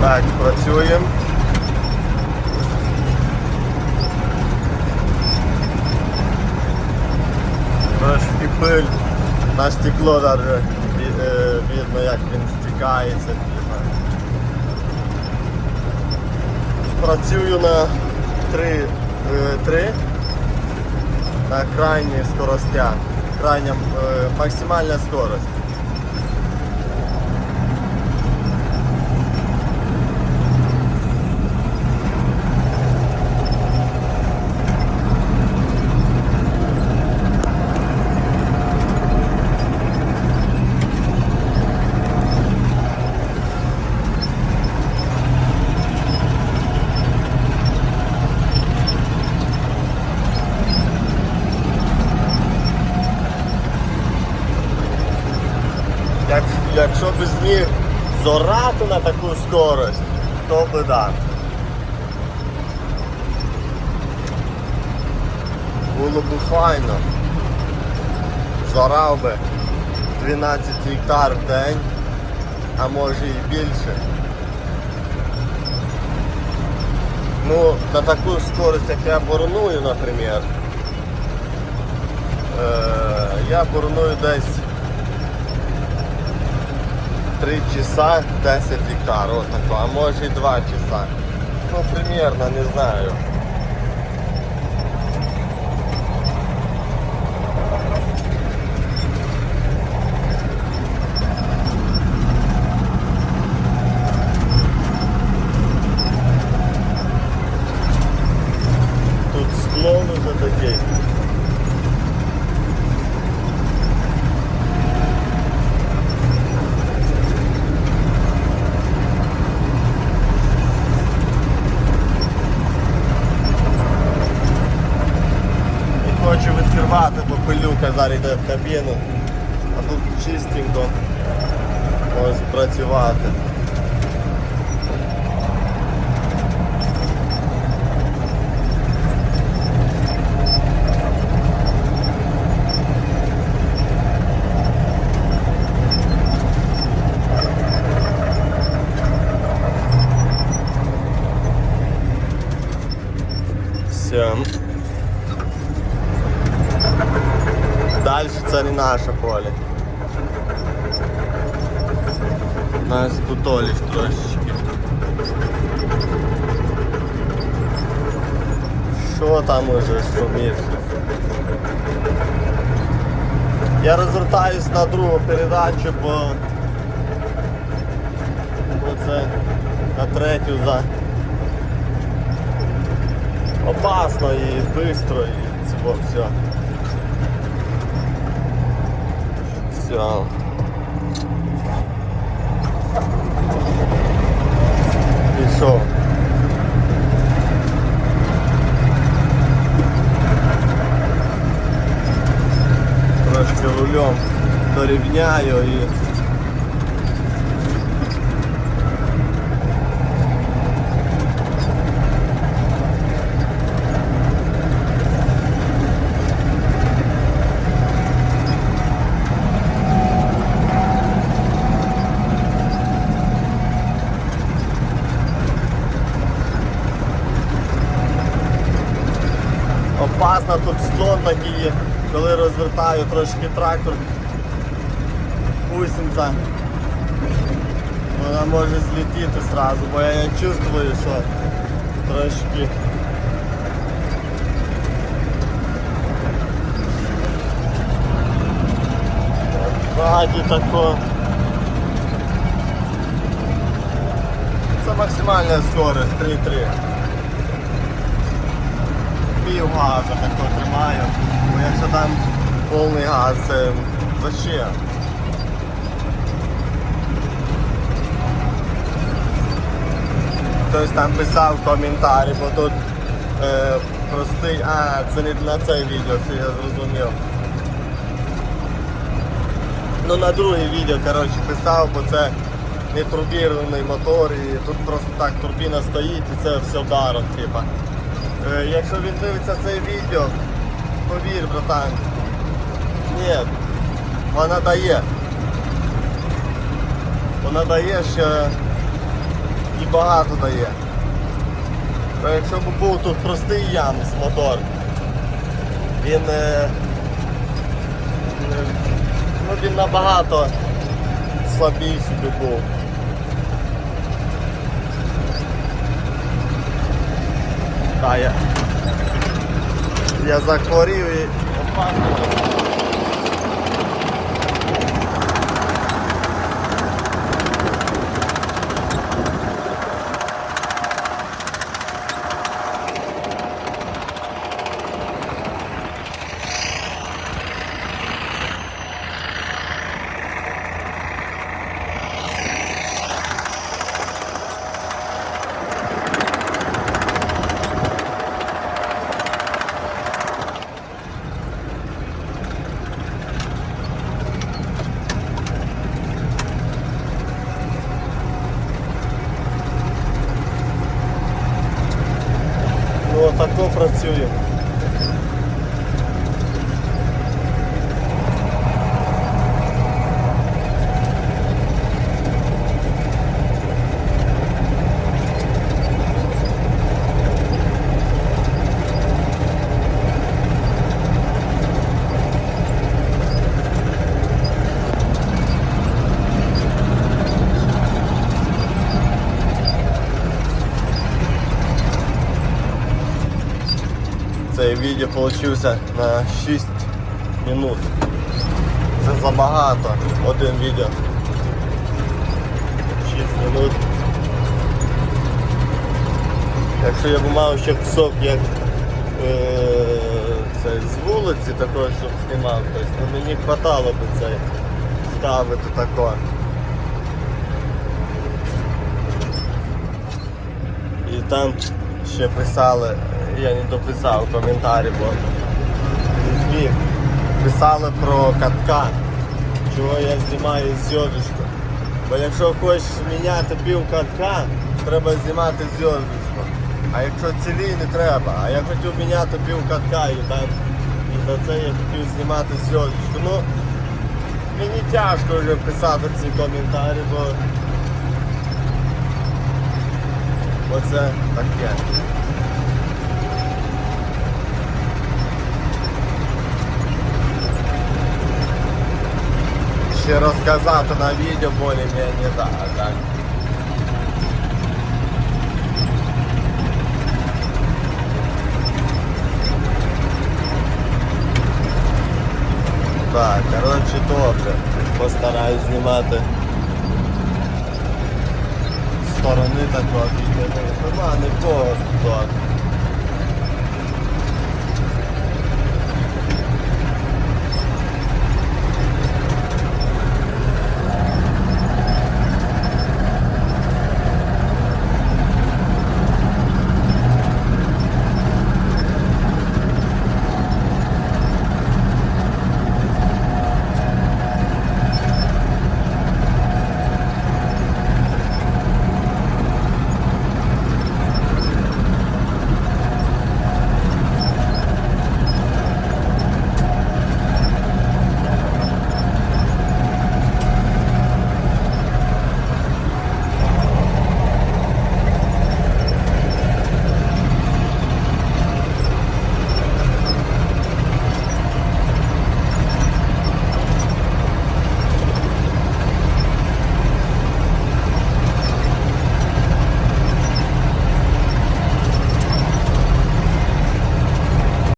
Так, працюємо. Трошки пиль на стекло даже е, видно, як він стікається. Працюю на 3, 3 на крайніх скоростях. Крайня е, максимальна скорость. Як, якщо б зміг зорати на таку скорость, то би да. Було б файно. Зорав би 12 гектар в день, а може і більше. Ну, на таку скорость, як я бурную, наприклад, е, я бурную десь 3 часа 10 гектар, вот такое, а може и 2 часа. Ну, примерно, не знаю. Пилюка зараз йде в кабіну. А тут чистенько може працювати. Все. Дальше це не наше поле. Нас кутолиш трошечки. Що там уже шумиш? Я розвертаюсь на другу передачу, бо, бо це на третю за опасно і швидко і цього все. Все. Пішов. Трошки рулем дорівняю і Тут склон коли розвертаю трошки трактор, гусениця, вона може злетіти одразу, бо я чувствую, що трошки. Ззаді тако. Це максимальна скорость 3,3 пів газу тако тримаю, бо якщо там повний газ, це вообще. Хтось там писав коментарі, бо тут е, простий, а це не на це відео, це я зрозумів. Ну на друге відео коротше, писав, бо це не турбірований мотор і тут просто так турбіна стоїть і це все даром, типа. Е, Якщо він дивиться це відео, повір, братан. Ні, вона дає. Вона дає, що і багато дає. Бо якщо б був тут простий Янус мотор, він, е, е, ну, він набагато слабіший би був. Я, я захворів і отако працює. Цей відео получився на 6 минут. Це забагато. Один відео. 6 минут. Якщо я б мав ще кусок як е, це, з вулиці такого, щоб знімав, тобто, ну, мені хватало б це ставити тако. І там ще писали, я не дописав коментарі, бо не зміг. Писали про катка, чого я знімаю зйодочку. Бо якщо хочеш міняти пів катка, треба знімати зйодочку. А якщо цілі не треба, а я хотів міняти пів катка і там і за це я хотів знімати зйодочку. Ну, мені тяжко вже писати ці коментарі, бо Оце таке. Ще розказати на відео більш-менш, да, так. Так, коротше добре. Постараюсь знімати сторони такого відео. Нема нікого тут.